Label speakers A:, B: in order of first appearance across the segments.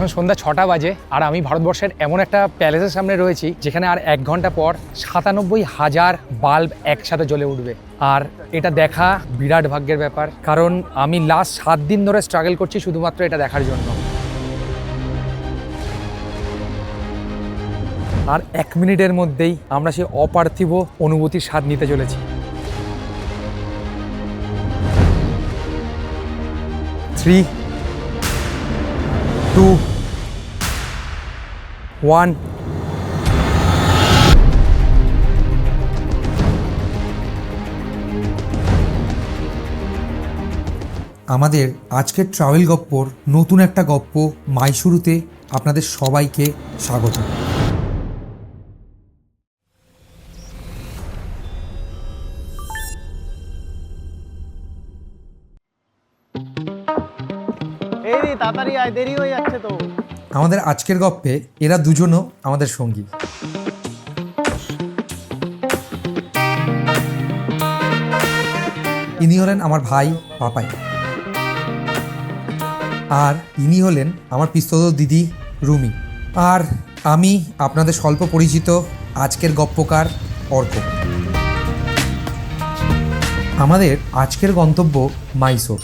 A: এখন সন্ধ্যা ছটা বাজে আর আমি ভারতবর্ষের এমন একটা প্যালেসের সামনে রয়েছি যেখানে আর এক ঘণ্টা পর সাতানব্বই হাজার বাল্ব একসাথে জ্বলে উঠবে। আর এটা দেখা বিরাট ভাগ্যের ব্যাপার, কারণ আমি লাস্ট সাত দিন ধরে স্ট্রাগল করছি শুধুমাত্র এটা দেখার জন্য। আর এক মিনিটের মধ্যেই আমরা সেই অপার্থিব অনুভূতির স্বাদ নিতে চলেছি। থ্রি টু ওয়ান
B: আমাদের আজকের ট্রাভেল গপ্পর নতুন একটা গপ্প মাইশুরুতে আপনাদের সবাইকে স্বাগত।
C: এই রে তাড়াতাড়ি আয় দেরি হয়ে
B: আমাদের আজকের গপ্পে এরা দুজনও আমাদের সঙ্গী। ইনি হলেন আমার ভাই পাপাই। আর ইনি হলেন আমার পিস্তত দিদি রুমি। আর আমি আপনাদের স্বল্প পরিচিত আজকের গপ্পকার অর্ক। আমাদের আজকের গন্তব্য মাইসোর।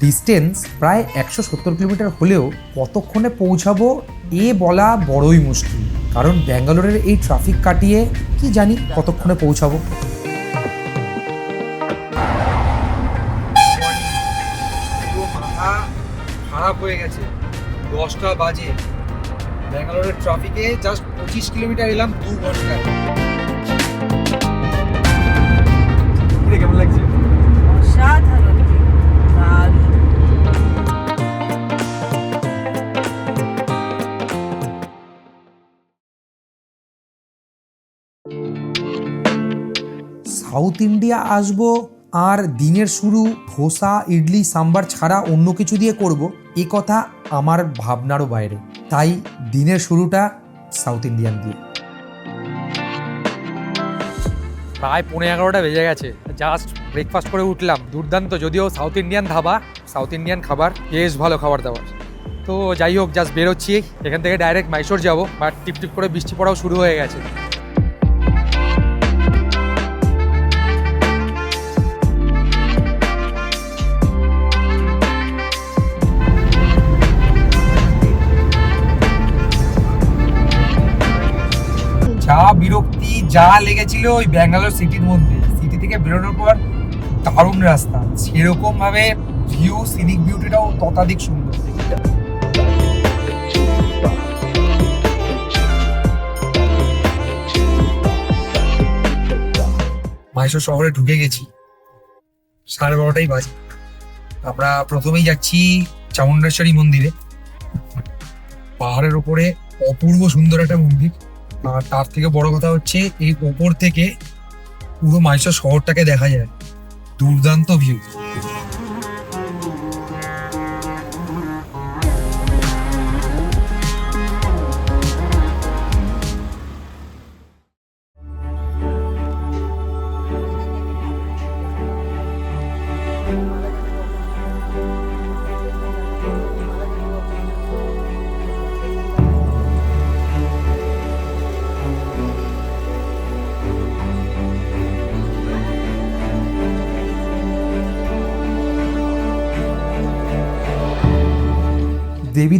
B: ডিস্টেন্স প্রায় একশো সত্তর কিলোমিটার হলেও কতক্ষণে পৌঁছাবো এ বলা বড়ই মুশকিল। কারণ ব্যাঙ্গালোরের এই ট্রাফিক কাটিয়ে কি জানি কতক্ষণে পৌঁছাবো। খারাপ হয়ে গেছে। দশটা বাজে। ব্যাঙ্গালোরের ট্রাফিকে জাস্ট পঁচিশ কিলোমিটার এলাম দু
D: ঘণ্টা
B: সাউথ ইন্ডিয়া আসব আর দিনের শুরু ধোসা, ইডলি, সাম্বার ছাড়া অন্য কিছু দিয়ে করব, এ কথা আমার ভাবনারও বাইরে। তাই দিনের শুরুটা সাউথ ইন্ডিয়ান দিয়ে।
A: প্রায় পনেরো এগারোটা বেজে গেছে। জাস্ট ব্রেকফাস্ট করে উঠলাম। দুর্দান্ত, যদিও South Indian dhaba, South Indian খাবার, বেশ ভালো খাবার দাবার। তো যাই হোক, জাস্ট বেরোচ্ছি। এখান থেকে ডাইরেক্ট মাইশোর যাব বাট টিপ টিপ করে বৃষ্টি পড়াও শুরু হয়ে গেছে।
B: যা বিরক্তি, যা লেগেছিল ওই ব্যাঙ্গালোর সিটির মধ্যে। সিটি থেকে বেরোনোর পর দারুণ রাস্তা। সেরকম ভাবে ভিউ সিনিক বিউটিটাও ততাধিক সুন্দর। মাইশোর শহরে ঢুকে গেছি। সাড়ে বারোটাই বাজে। আমরা প্রথমেই যাচ্ছি চামুণ্ডেশ্বরী মন্দিরে। পাহাড়ের ওপরে অপূর্ব সুন্দর একটা মন্দির। আর তার থেকে বড় কথা হচ্ছে এই ওপর থেকে পুরো মাইশোর শহরটাকে দেখা যায়। দুর্দান্ত ভিউ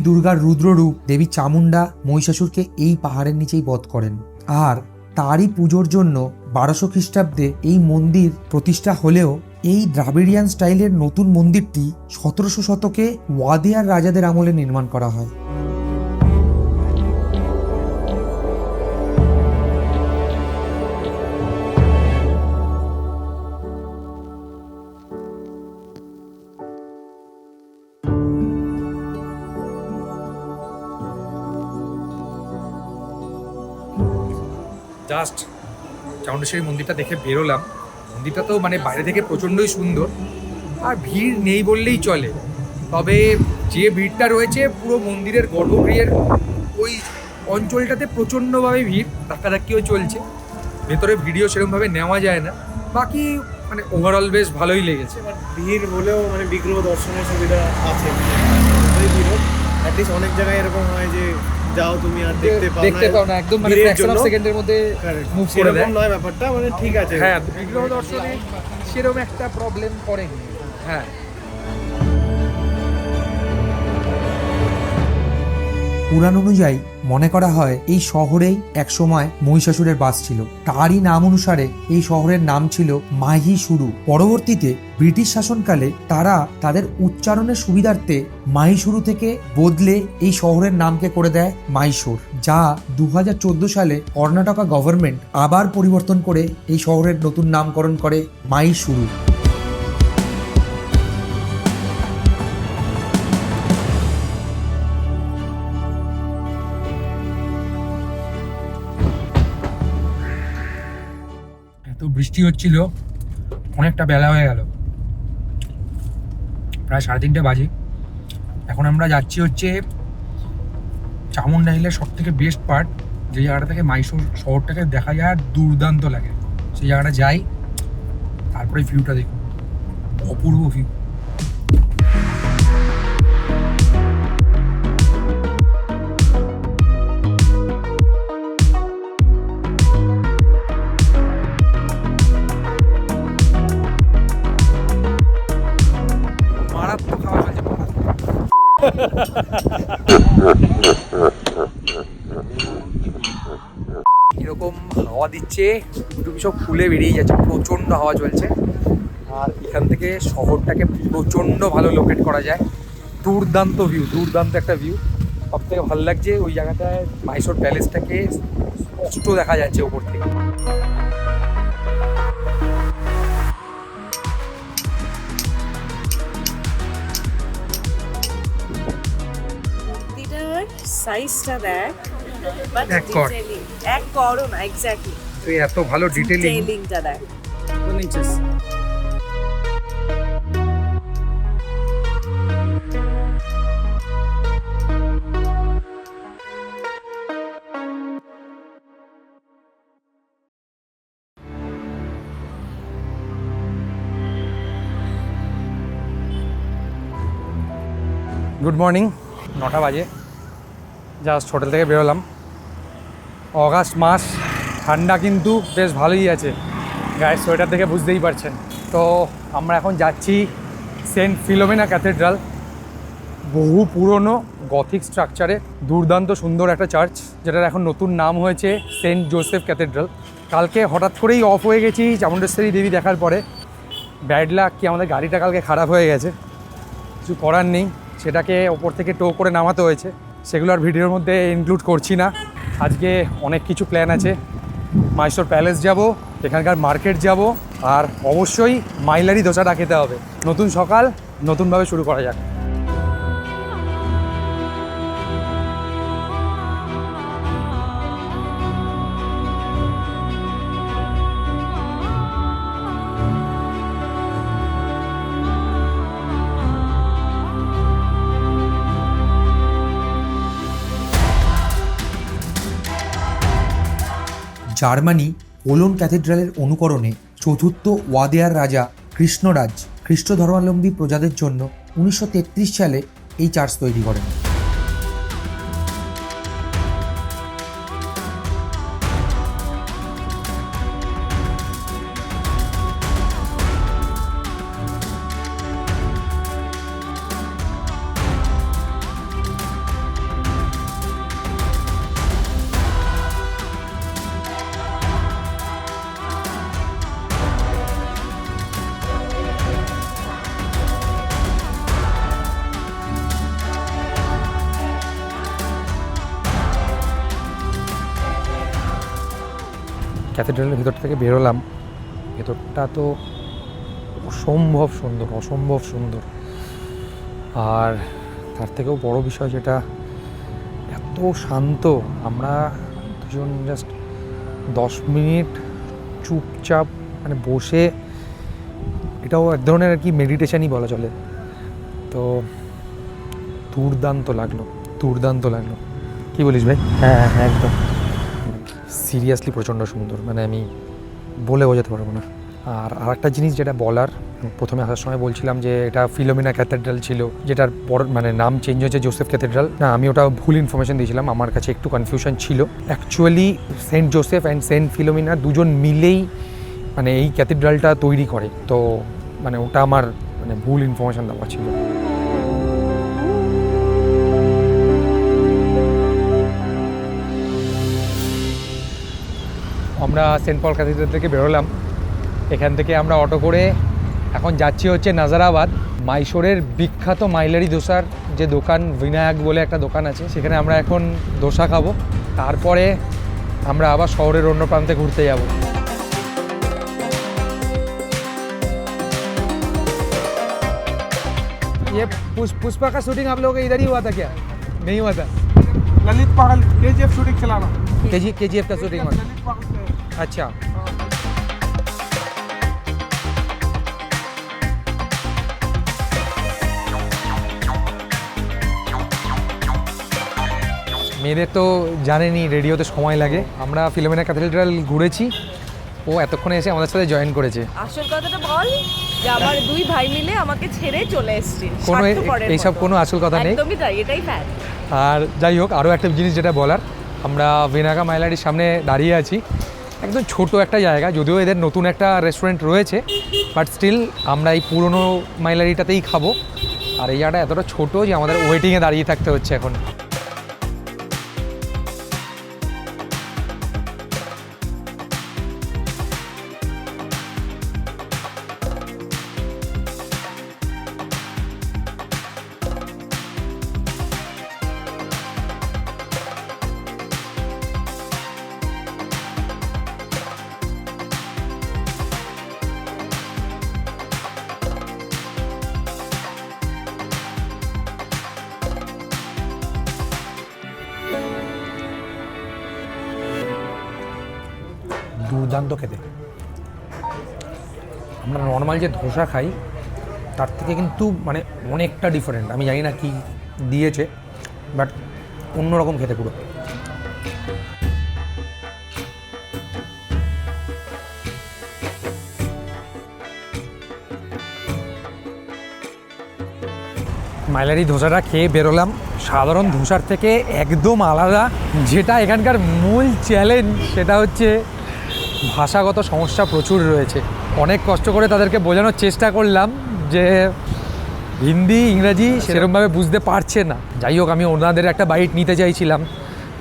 B: দুর্গার রুদ্ররূপ দেবী চামুন্ডা মহিষাসুরকে এই পাহাড়ের নিচেই বধ করেন। আর তারই পুজোর জন্য বারোশো খ্রিস্টাব্দে এই মন্দির প্রতিষ্ঠা হলেও এই দ্রাবিড়িয়ান স্টাইলের নতুন মন্দিরটি সতেরোশো শতকে ওয়াদিয়ার রাজাদের আমলে নির্মাণ করা হয়।
A: জাস্ট চামুণ্ডেশ্বরী মন্দিরটা দেখে বেরোলাম। মন্দিরটা তো মানে বাইরে থেকে প্রচণ্ডই সুন্দর। আর ভিড় নেই বললেই চলে। তবে যে ভিড়টা রয়েছে, পুরো মন্দিরের গর্ভগৃহের ওই অঞ্চলটাতে প্রচণ্ডভাবে ভিড়, ধাক্কাধাক্কিও চলছে। ভেতরে ভিডিও সেরকমভাবে নেওয়া যায় না। বাকি মানে ওভারঅল বেশ ভালোই লেগেছে।
C: ভিড় হলেও মানে বিগ্রহ দর্শনের সুবিধা আছে। অনেক জায়গায় এরকম হয় যে যাও তুমি আর দেখতে পাও
B: দেখতে পাও না একদম মানে ফ্র্যাকশন অফ সেকেন্ডের মধ্যে মুভ করে দেয়।
C: নয় ব্যাপারটা মানে ঠিক আছে।
B: হ্যাঁ। বিগ্রহ দর্শনে সেরকম একটা প্রবলেম পড়েনি হ্যাঁ।
E: পুরাণ অনুযায়ী মনে করা হয়, এই শহরেই একসময় মহিষাসুরের বাস ছিল। তারই নাম অনুসারে এই শহরের নাম ছিল মাহি শুরু পরবর্তীতে ব্রিটিশ শাসনকালে তারা তাদের উচ্চারণের সুবিধার্থে মাহিশুরু থেকে বদলে এই শহরের নামকে করে দেয় মাইসোর, যা দু হাজার চোদ্দ সালে কর্ণাটকা গভর্নমেন্ট আবার পরিবর্তন করে এই শহরের নতুন নামকরণ করে মাইশুরু
B: বৃষ্টি হচ্ছিল, অনেকটা বেলা হয়ে গেল। প্রায় সাড়ে তিনটে বাজে। এখন আমরা যাচ্ছি হচ্ছে চামুন্ডা হিলের সব থেকে বেস্ট পার্ট যে জায়গাটা থেকে মাইসোর শহরটাকে দেখা যায় আর দুর্দান্ত লাগে। সেই জায়গাটা যাই, তারপরে ভিউটা দেখুন। অপূর্ব ভিউ এরকম হাওয়া দিচ্ছে দুটো সব ফুলে বেরিয়ে যাচ্ছে, প্রচণ্ড হাওয়া চলছে। আর এখান থেকে শহরটাকে প্রচণ্ড ভালো লোকেট করা যায়। দুর্দান্ত ভিউ দুর্দান্ত একটা ভিউ সব থেকে ভালো লাগছে ওই জায়গাটায় মাইসোর প্যালেসটাকে স্পষ্ট দেখা যাচ্ছে ওপর থেকে।
D: সাইজটা দেখ বাট
B: এক কর।
D: ডিটেইলিং এক করো না এক্স্যাক্টলি
B: তো এত ভালো ডিটেলিং
D: ডিটেইলিংটা দেখ।
B: গুড মর্নিং নটা বাজে। জাস্ট হোটেল থেকে বেরোলাম। অগাস্ট মাস, ঠান্ডা কিন্তু বেশ ভালোই আছে। গায়ের সোয়েটার দেখে বুঝতেই পারছেন। তো আমরা এখন যাচ্ছি সেন্ট ফিলোমেনা ক্যাথেড্রাল। বহু পুরনো গথিক স্ট্রাকচারে দুর্দান্ত সুন্দর একটা চার্চ, যেটার এখন নতুন নাম হয়েছে সেন্ট জোসেফ ক্যাথেড্রাল। কালকে হঠাৎ করেই অফ হয়ে গেছি চামুণ্ডেশ্বরী দেবী দেখার পরে। ব্যাড লাক কি, আমাদের গাড়িটা কালকে খারাপ হয়ে গেছে। কিছু করার নেই, সেটাকে ওপর থেকে টো করে নামাতে হয়েছে। সেগুলো আর ভিডিওর মধ্যে ইনক্লুড করছি না। আজকে অনেক কিছু প্ল্যান আছে। মাইসোর প্যালেস যাব, এখানকার মার্কেট যাব, আর অবশ্যই মাইলারি দোসাটা খেতে হবে। নতুন সকাল, নতুনভাবে শুরু করা যাক।
E: জার্মানি ওলন ক্যাথেড্রালের অনুকরণে চতুর্থ ওয়াদেয়ার রাজা কৃষ্ণরাজ খ্রিস্ট ধর্মাবলম্বী প্রজাদের জন্য উনিশশো তেত্রিশ সালে এই চার্চ তৈরি করেন।
B: ক্যাথেড্রালের ভিতর থেকে বেরোলাম ভেতরটা তো অসম্ভব সুন্দর অসম্ভব সুন্দর। আর তার থেকেও বড় বিষয় যেটা, এত শান্ত। আমরা দুজন জাস্ট দশ মিনিট চুপচাপ মানে বসে, এটাও এক ধরনের আর কি মেডিটেশনই বলা চলে। তো দুর্দান্ত লাগল দুর্দান্ত লাগল। কি বলিস ভাই?
C: হ্যাঁ হ্যাঁ একদম।
B: সিরিয়াসলি প্রচণ্ড সুন্দর। মানে আমি বলে বোঝাতে পারব না। আর আরেকটা জিনিস যেটা বলার প্রথমে আসার সময় বলছিলাম যে এটা ফিলোমিনা ক্যাথেড্রাল ছিল, যেটার পর মানে নাম চেঞ্জ হয়েছে জোসেফ ক্যাথেড্রাল না, আমি ওটা ভুল ইনফরমেশন দিয়েছিলাম, আমার কাছে একটু কনফিউশন ছিল। Actually Saint Joseph and Saint Philomena দুজন মিলেই মানে এই ক্যাথেড্রালটা তৈরি করে। তো মানে ওটা আমার মানে ভুল ইনফরমেশন দেওয়া ছিল। আমরা সেন্ট পল ক্যাথিড্রাল থেকে বেরোলাম এখান থেকে আমরা অটো করে এখন যাচ্ছি হচ্ছে নাজারাবাদ মাইশোরের বিখ্যাত মাইলারি দোসার যে দোকান বিনায়ক বলে একটা দোকান আছে সেখানে আমরা এখন দোসা খাবো তারপরে আমরা আবার শহরের অন্য প্রান্তে ঘুরতে যাব ये पुष्पा का शूटिंग आप लोगों का इधर ही हुआ था क्या नहीं हुआ था
F: ललित पहल के जी एफ शूटिंग चलाना
B: के जी के जी एफ का शूटिंग हुआ আচ্ছা। মেয়েদের তো জানেনি রেডিওতে সময় লাগে। আমরা ফিলোমিনা ক্যাথেড্রাল ঘুরেছি। ও এতক্ষণে এসে আমাদের সাথে জয়েন করেছে।
D: আসল কথাটা বল যে আমার দুই ভাই মিলে আমাকে ছেড়ে চলে এসেছে।
B: কোনো এইসব কোনো আসল কথা নেই।
D: একদমই তাই এটাই ফ্যাক্ট
B: আর যাই হোক আরও একটা জিনিস যেটা বলার আমরা ভেনাগা মাইলারির সামনে দাঁড়িয়ে আছি। একদম ছোট একটা জায়গা, যদিও এদের নতুন একটা রেস্টুরেন্ট রয়েছে বাট স্টিল আমরা এই পুরনো মাইলারিটাতেই খাব। আর এই জায়গাটা এতটা ছোট যে আমাদের ওয়েটিংয়ে দাঁড়িয়ে থাকতে হচ্ছে এখন। দুর্দান্ত খেতে। আমরা নর্মাল যে ধোসা খাই, তার থেকে কিন্তু মানে অনেকটা ডিফারেন্ট আমি জানি না কি দিয়েছে বাট অন্যরকম খেতে পুরো। মাইলারি ধোসাটা খেয়ে বেরোলাম। সাধারণ ধোসার থেকে একদম আলাদা। যেটা এখানকার মূল চ্যালেঞ্জ সেটা হচ্ছে ভাষাগত সমস্যা প্রচুর রয়েছে। অনেক কষ্ট করে তাদেরকে বোঝানোর চেষ্টা করলাম যে হিন্দি, ইংরাজি সেরকমভাবে বুঝতে পারছে না। যাই হোক, আমি ওনাদের একটা বাইট নিতে চাইছিলাম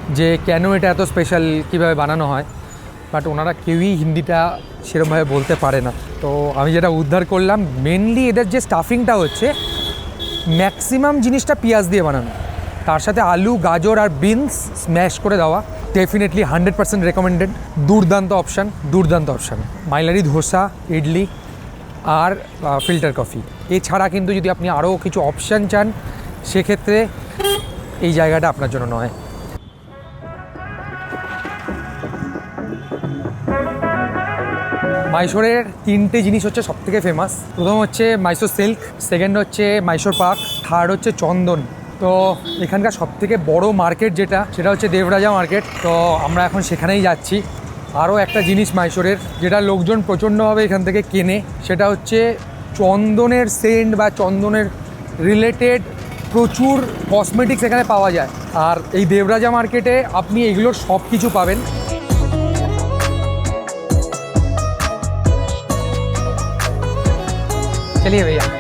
B: যে কেন এটা এত স্পেশাল কীভাবে বানানো হয়। বাট ওনারা কেউই হিন্দিটা সেরকমভাবে বলতে পারে না। তো আমি যেটা উদ্ধার করলাম মেনলি এদের যে স্টাফিংটা হচ্ছে ম্যাক্সিমাম জিনিসটা পেঁয়াজ দিয়ে বানানো। তার সাথে আলু, গাজর আর বিনস স্ম্যাশ করে দেওয়া। ডেফিনেটলি হান্ড্রেড পার্সেন্ট রেকমেন্ডেড দুর্দান্ত অপশান দুর্দান্ত অপশান মাইলারি ধোসা ইডলি আর ফিল্টার কফি এছাড়া কিন্তু যদি আপনি আরও কিছু অপশান চান, সেক্ষেত্রে এই জায়গাটা আপনার জন্য নয়। মাইশোরের তিনটে জিনিস হচ্ছে সবথেকে ফেমাস প্রথম হচ্ছে মাইসোর সিল্ক সেকেন্ড হচ্ছে মাইসোর পাক থার্ড হচ্ছে চন্দন তো এখানকার সবথেকে বড় মার্কেট যেটা, সেটা হচ্ছে দেবরাজা মার্কেট তো আমরা এখন সেখানেই যাচ্ছি। আরও একটা জিনিস মাইশোরের যেটা লোকজন প্রচণ্ডভাবে এখান থেকে কেনে, সেটা হচ্ছে চন্দনের সেন্ট বা চন্দনের রিলেটেড প্রচুর কসমেটিক্স এখানে পাওয়া যায়। আর এই দেবরাজা মার্কেটে আপনি এগুলোর সব কিছু পাবেন। চলিয়ে ভাইয়া।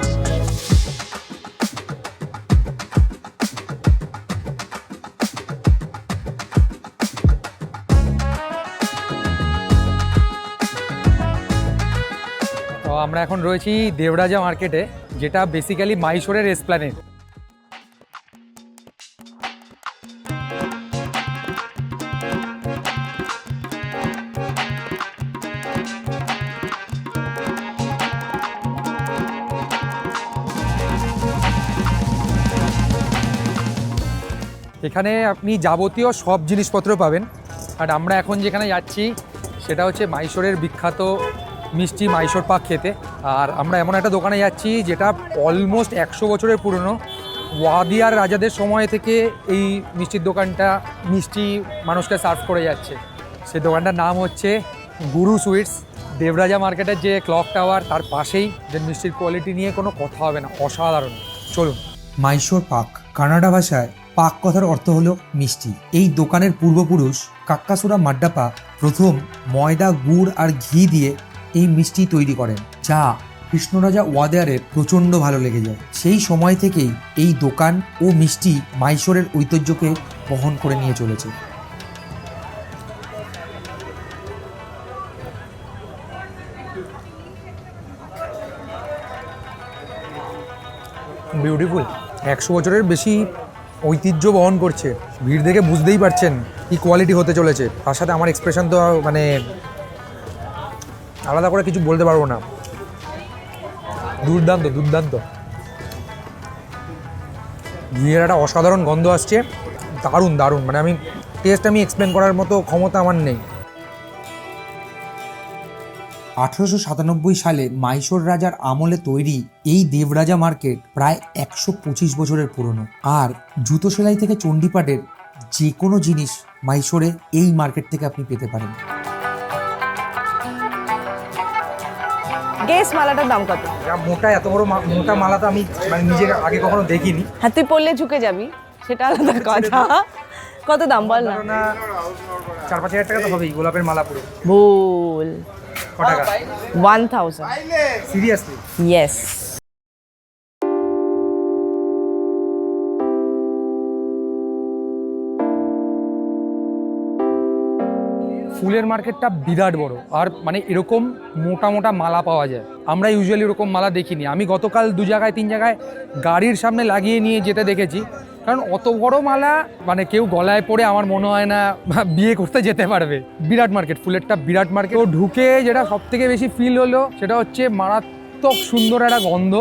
B: আমরা এখন রয়েছি দেবরাজা মার্কেটে যেটা বেসিক্যালি মাইশোরের এসপ্ল্যানেট এখানে আপনি যাবতীয় সব জিনিসপত্র পাবেন। আর আমরা এখন যেখানে যাচ্ছি, সেটা হচ্ছে মাইশোরের বিখ্যাত মিষ্টি মাইশোর পাক খেতে। আর আমরা এমন একটা দোকানে যাচ্ছি যেটা অলমোস্ট একশো বছরের পুরনো। ওয়াদিয়ার রাজাদের সময় থেকে এই মিষ্টির দোকানটা মিষ্টি মানুষকে সার্ভ করে যাচ্ছে। সেই দোকানটার নাম হচ্ছে গুরু সুইটস। দেবরাজা মার্কেটের যে ক্লক টাওয়ার তার পাশেই যে মিষ্টির কোয়ালিটি নিয়ে কোনো কথা হবে না, অসাধারণ। চলুন।
E: মাইশোর পাক, কানাডা ভাষায় পাক কথার অর্থ হলো মিষ্টি। এই দোকানের পূর্বপুরুষ কাক্কাসুরা মাড্ডাপা প্রথম ময়দা, গুড় আর ঘি দিয়ে এই মিষ্টি তৈরি করেন, যা কৃষ্ণরাজা ওয়াদেয়ারের প্রচণ্ড ভালো লেগে যায়। সেই সময় থেকেই এই দোকান ও মিষ্টি মাইশোরের ঐতিহ্যকে বহন করে নিয়ে চলেছে।
B: বিউটিফুল একশো বছরের বেশি ঐতিহ্য বহন করছে। ভিড় দেখে বুঝতেই পারছেন কি কোয়ালিটি হতে চলেছে। তার সাথে আমার এক্সপ্রেশন তো মানে আলাদা করে কিছু বলতে পারব না। দুর্দান্ত দুর্দান্ত। ঘিয়ের একটা অসাধারণ গন্ধ আসছে। দারুণ দারুণ। মানে আমি টেস্ট আমি এক্সপ্লেন করার মতো ক্ষমতা আমার নেই।
E: আঠেরোশো সাতানব্বই সালে মাইশোর রাজার আমলে তৈরি এই দেবরাজা মার্কেট প্রায় একশো পঁচিশ বছরের পুরনো। আর জুতো সেলাই থেকে চণ্ডীপাটের যে কোনো জিনিস মাইশোরে এই মার্কেট থেকে আপনি পেতে পারেন।
D: গেস মালাটার দাম কত?
B: মোটা এত বড় মোটা মালা তো আমি মানে নিজের আগে কখনো দেখিনি।
D: হ্যাঁ তুই পড়লে ঝুঁকে যাবি সেটা আলাদা কথা। কত দাম বল না।
B: চার পাঁচ হাজার টাকা তো হবেই গোলাপের মালা পুরো।
D: ভুল।
B: কত টাকা?
D: ওয়ান থাউজেন্ড
B: সিরিয়াসলি
D: ইয়েস
B: ফুলের মার্কেটটা বিরাট বড়। আর মানে এরকম মোটা মোটা মালা পাওয়া যায়। আমরা ইউজুয়ালি এরকম মালা দেখিনি। আমি গতকাল দু জায়গায়, তিন জায়গায় গাড়ির সামনে লাগিয়ে নিয়ে যেতে দেখেছি। কারণ অত বড় মালা মানে কেউ গলায় পরে আমার মনে হয় না বিয়ে করতে যেতে পারবে। বিরাট মার্কেট, ফুলেরটা বিরাট মার্কেট। ও ঢুকে যেটা সব থেকে বেশি ফিল হলো, সেটা হচ্ছে মারাত্মক সুন্দর একটা গন্ধ।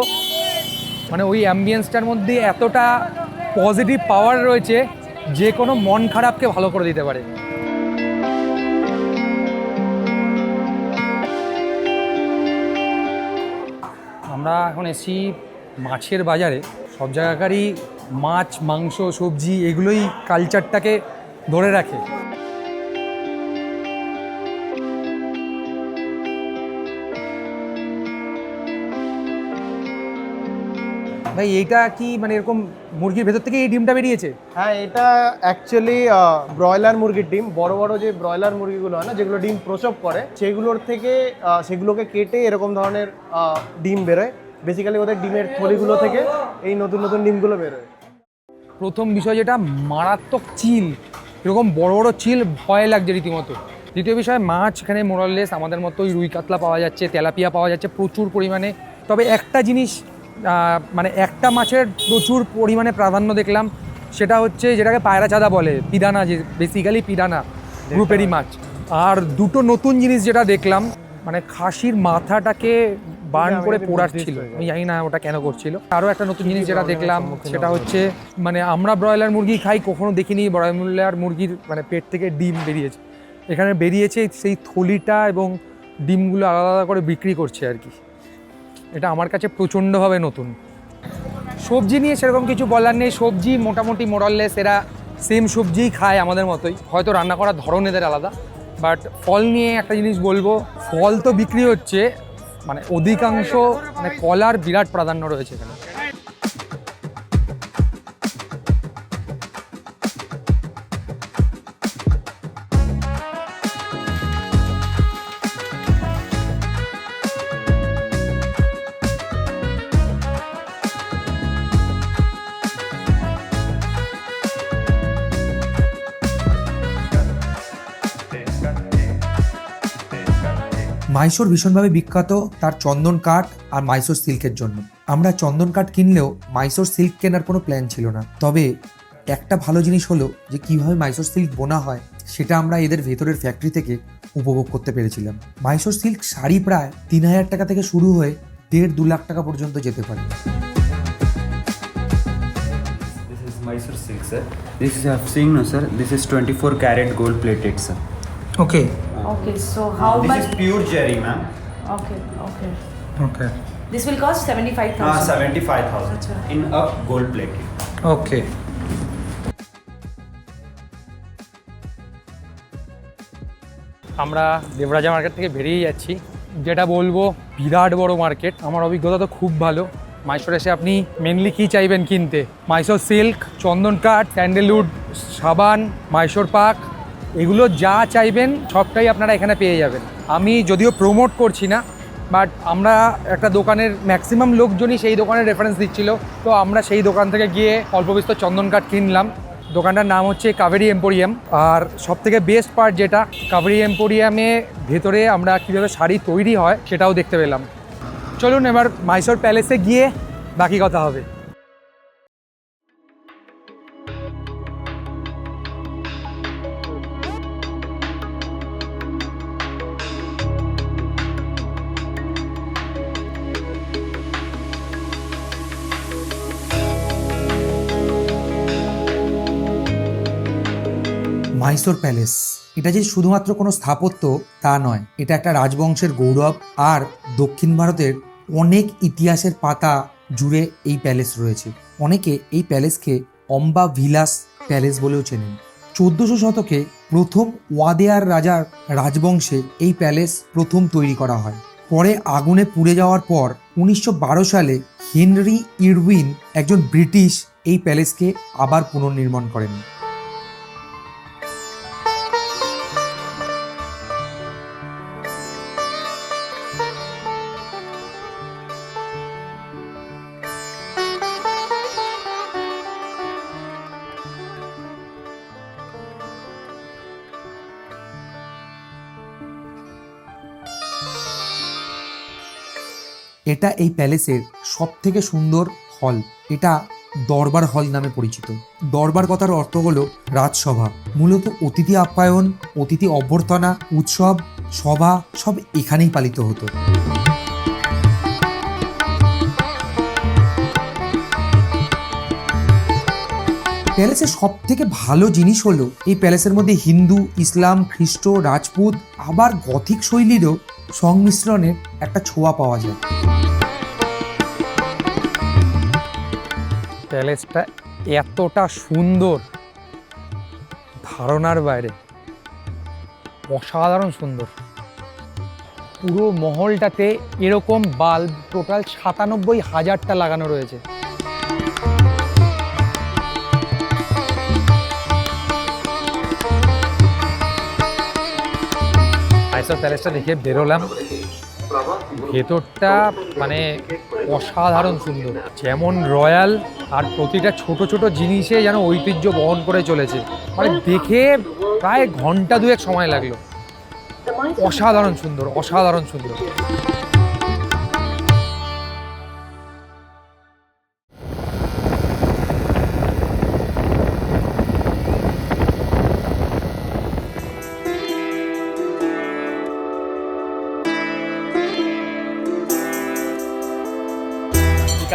B: মানে ওই অ্যাম্বিয়েন্সটার মধ্যে এতটা পজিটিভ পাওয়ার রয়েছে, যে কোনো মন খারাপকে ভালো করে দিতে পারে। আমরা এখন এসি মাছের বাজারে। সব জায়গাকারই মাছ মাংস সবজি এগুলোই কালচারটাকে ধরে রাখে। ভাই এইটা কি মানে এরকম মুরগির ভেতর থেকে এই ডিমটা বেরিয়েছে?
C: হ্যাঁ এটা অ্যাকচুয়ালি ব্রয়লার মুরগির ডিম। বড় বড় যে ব্রয়লার মুরগিগুলো হয় না যেগুলো ডিম প্রসব করে সেগুলোর থেকে সেগুলোকে কেটে এরকম ধরনের ডিম বেরোয়। বেসিক্যালি ওদের ডিমের থলিগুলো থেকে এই নতুন নতুন ডিমগুলো বেরোয়।
B: প্রথম বিষয় যেটা মারাত্মক চিল। এরকম বড় বড় চিল ভয় লাগছে রীতিমতো। দ্বিতীয় বিষয় মাছ এখানে মোরাললেস আমাদের মতো ওই রুই কাতলা পাওয়া যাচ্ছে তেলাপিয়া পাওয়া যাচ্ছে প্রচুর পরিমাণে। তবে একটা জিনিস মানে একটা মাছের প্রচুর পরিমাণে প্রাধান্য দেখলাম সেটা হচ্ছে যেটাকে পায়রা চাঁদা বলে পিদানা যে বেসিক্যালি পিদানা গ্রুপেরই মাছ। আর দুটো নতুন জিনিস যেটা দেখলাম মানে খাসির মাথাটাকে বার্ন করে
C: একটু
B: পোড়ার ছিল আমি জানি না ওটা কেন করছিল। আরও একটা নতুন জিনিস যেটা দেখলাম সেটা হচ্ছে মানে আমরা ব্রয়লার মুরগি খাই কখনো দেখিনি ব্রয়লার মুরগির মানে পেট থেকে ডিম বেরিয়েছে। এখানে বেরিয়েছে সেই থলিটা এবং ডিমগুলো আলাদা আলাদা করে বিক্রি করছে আর কি। এটা আমার কাছে প্রচণ্ডভাবে নতুন। সবজি নিয়ে সেরকম কিছু বলার নেই। সবজি মোটামুটি মোরাললেস এরা সেম সবজিই খায় আমাদের মতোই। হয়তো রান্না করার ধরন এদের আলাদা। বাট ফল নিয়ে একটা জিনিস বলব, ফল তো বিক্রি হচ্ছে মানে অধিকাংশ মানে কলার বিরাট প্রাধান্য রয়েছে এখানে।
E: মাইশোর ভীষণভাবে বিখ্যাত তার চন্দন কাঠ আর মাইশোর সিল্কের জন্য আমরা চন্দন কাঠ কিনলেও মাইশোর সিল্ক কেনার কোনো প্ল্যান ছিল না তবে একটা ভালো জিনিস হলো যে কীভাবে মাইশোর সিল্ক বোনা হয় সেটা আমরা এদের ভেতরের ফ্যাক্টরি থেকে উপভোগ করতে পেরেছিলাম মাইশোর সিল্ক শাড়ি প্রায় তিন হাজার টাকা থেকে শুরু হয়ে দেড় দু লাখ টাকা পর্যন্ত যেতে পারে
G: This is Mysore silk, sir. This is, you have seen, no, sir. This is 24 karat gold plated, sir.
B: Okay
H: Okay, so how
G: this
H: much?
G: is pure jerry, ma'am.
H: Okay, okay.
B: Okay
H: This will cost seventy-five
G: Uh, 75,000 in up gold plated.
B: ওকে আমরা দেবরাজা market থেকে বেরিয়ে যাচ্ছি। যেটা বলব বিরাট বড় market আমার অভিজ্ঞতা তো খুব ভালো। মাইশোর এসে আপনি মেনলি কি চাইবেন কিনতে? মাইশোর সিল্ক চন্দন কাঠ স্যান্ডেলউড সাবান মাইশোর পাক এগুলো যা চাইবেন সবটাই আপনারা এখানে পেয়ে যাবেন। আমি যদিও প্রমোট করছি না বাট আমরা একটা দোকানের ম্যাক্সিমাম লোকজনই সেই দোকানের রেফারেন্স দিচ্ছিল। তো আমরা সেই দোকান থেকে গিয়ে অল্প বিস্তর চন্দন কাঠ কিনলাম। দোকানটার নাম হচ্ছে কাবেরি এম্পোরিয়াম আর সব থেকে বেস্ট পার্ট যেটা, কাবেরি এম্পোরিয়ামে ভেতরে আমরা কীভাবে শাড়ি তৈরি হয় সেটাও দেখতে পেলাম। চলুন এবার মাইসোর প্যালেসে গিয়ে বাকি কথা হবে।
E: মাইসোর প্যালেস এটা যে শুধুমাত্র কোনো স্থাপত্য, তা নয়। এটা একটা রাজবংশের গৌরব আর দক্ষিণ ভারতের অনেক ইতিহাসের পাতা জুড়ে এই প্যালেস রয়েছে। অনেকে এই প্যালেসকে অম্বা ভিলাস প্যালেস বলেও চেনেন। চোদ্দশো শতকে প্রথম ওয়াদেয়ার রাজার রাজবংশে এই প্যালেস প্রথম তৈরি করা হয়। পরে আগুনে পুড়ে যাওয়ার পর উনিশশো বারো সালে হেনরি ইরউইন একজন ব্রিটিশ এই প্যালেসকে আবার পুনর্নির্মাণ করেন। এটা এই প্যালেসের সব থেকে সুন্দর হল। এটা দরবার হল নামে পরিচিত। দরবার কথার অর্থ হলো রাজসভা। মূলত অতিথি আপ্যায়ন, অতিথি অভ্যর্থনা, উৎসব, সভা সব এখানেই পালিত হতো। প্যালেসের সব থেকে ভালো জিনিস হলো এই প্যালেসের মধ্যে হিন্দু, ইসলাম, খ্রিস্ট, রাজপুত, আবার গথিক শৈলীরও সংমিশ্রণের একটা ছোঁয়া পাওয়া যায়।
B: প্যালেসটা এতটা সুন্দর, ধারণার বাইরে। অসাধারণ সুন্দর। পুরো মহলটাতে এরকম বাল্ব, টোটাল সাতানব্বই হাজারটা লাগানো রয়েছে। মাইসোর প্যালেসটা দেখে বেরোলাম। ভেতরটা মানে অসাধারণ সুন্দর। যেমন রয়্যাল আর প্রতিটা ছোট ছোট জিনিসে যেন ঐতিহ্য বহন করে চলেছে। মানে দেখে প্রায় ঘণ্টা দুয়েক সময় লাগল। অসাধারণ সুন্দর অসাধারণ সুন্দর।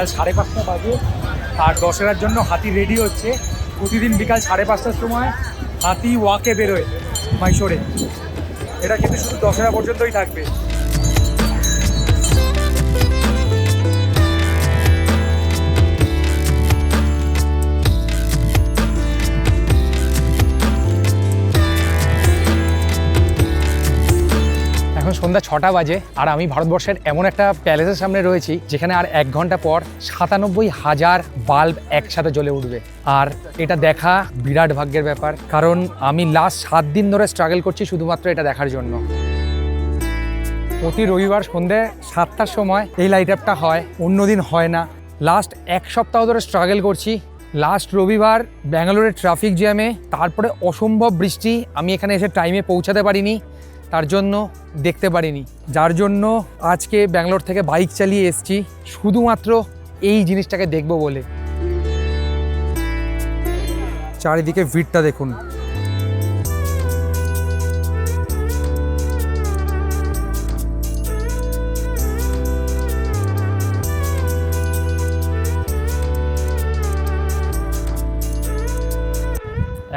B: বিকাল সাড়ে পাঁচটা বাজে। আর দশেরার জন্য হাতি রেডি হচ্ছে। প্রতিদিন বিকাল সাড়ে পাঁচটার সময় হাতি ওয়াকে বেরোয় মাইশোরে এটা কিন্তু শুধু দশেরা পর্যন্তই থাকবে। সন্ধ্যা ছটা বাজে আর আমি ভারতবর্ষের এমন একটা প্যালেসের সামনে রয়েছি যেখানে আর এক ঘণ্টা পর সাতানব্বই হাজার বাল্ব একসাথে জ্বলে উঠবে। আর এটা দেখা বিরাট ভাগ্যের ব্যাপার, কারণ আমি লাস্ট সাত দিন ধরে স্ট্রাগল করছি শুধুমাত্র এটা দেখার জন্য। প্রতি রবিবার সন্ধে সাতটার সময় এই লাইট আপটা হয়, অন্যদিন হয় না। লাস্ট এক সপ্তাহ ধরে স্ট্রাগল করছি। লাস্ট রবিবার ব্যাঙ্গালোরের ট্রাফিক জ্যামে তারপরে অসম্ভব বৃষ্টি, আমি এখানে এসে টাইমে পৌঁছাতে পারিনি। তার জন্য দেখতে পারিনি। যার জন্য আজকে ব্যাঙ্গালোর থেকে বাইক চালিয়ে এসেছি। শুধুমাত্র এই জিনিসটাকে দেখব বলে। চারিদিকে ভিড়টা দেখুন।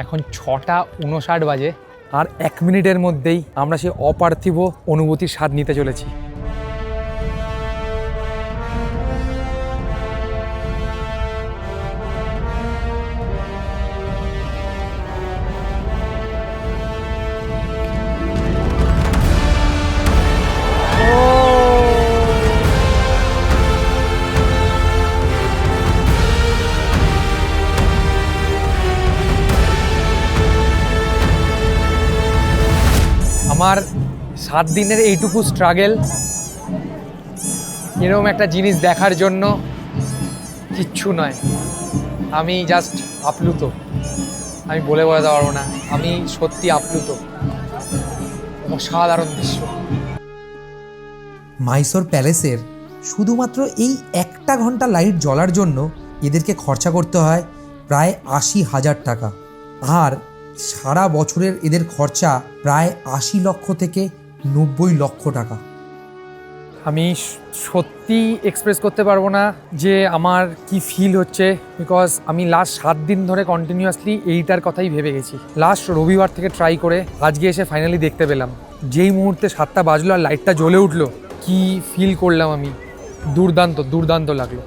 B: এখন ছটা উনষাট বাজে। আর এক মিনিটের মধ্যেই আমরা সেই অপার্থিব অনুভূতির স্বাদ নিতে চলেছি। সাত দিনের এইটুকু স্ট্রাগেল এরকম একটা জিনিস দেখার জন্য কিচ্ছু নয়। আমি জাস্ট আপ্লুত। আমি বলে বোঝাতে পারব না। আমি সত্যি আপ্লুত। অসাধারণ দৃশ্য।
E: মাইসোর প্যালেসের শুধুমাত্র এই একটা ঘণ্টা লাইট জ্বলার জন্য এদেরকে খরচা করতে হয় প্রায় আশি হাজার টাকা। আর সারা বছরের এদের খরচা প্রায় আশি লক্ষ থেকে নব্বই লক্ষ টাকা।
B: আমি সত্যি এক্সপ্রেস করতে পারব না যে আমার কি ফিল হচ্ছে বিকজ আমি লাস্ট সাত দিন ধরে কন্টিনিউয়াসলি এইটার কথাই ভেবে গেছি। লাস্ট রবিবার থেকে ট্রাই করে আজকে এসে ফাইনালি দেখতে পেলাম। যেই মুহূর্তে সাতটা বাজলো আর লাইটটা জ্বলে উঠল, কি ফিল করলাম আমি? দুর্দান্ত দুর্দান্ত লাগল।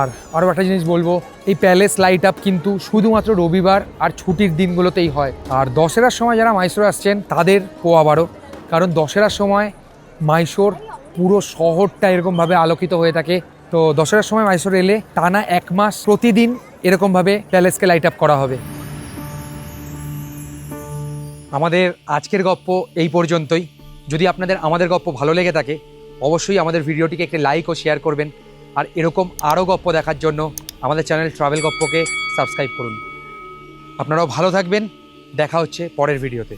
B: আর আরও একটা জিনিস বলব, এই প্যালেস লাইট আপ কিন্তু শুধুমাত্র রবিবার আর ছুটির দিনগুলোতেই হয়। আর দশেরার সময় যারা মাইসোর আসছেন, তাদের পোয়াবারও কারণ দশেরার সময় মাইসোর পুরো শহরটা এরকমভাবে আলোকিত হয়ে থাকে। তো দশেরার সময় মাইসোর এলে টানা এক মাস প্রতিদিন এরকমভাবে প্যালেসকে লাইট আপ করা হবে। আমাদের আজকের গপ্প এই পর্যন্তই। যদি আপনাদের আমাদের গপ্প ভালো লেগে থাকে, অবশ্যই আমাদের ভিডিওটিকে একটি লাইক ও শেয়ার করবেন। আর এরকম আরও গপ্প দেখার জন্য আমাদের চ্যানেল ট্রাভেল গপ্পকে সাবস্ক্রাইব করুন। আপনারাও ভালো থাকবেন। দেখা হচ্ছে পরের ভিডিওতে।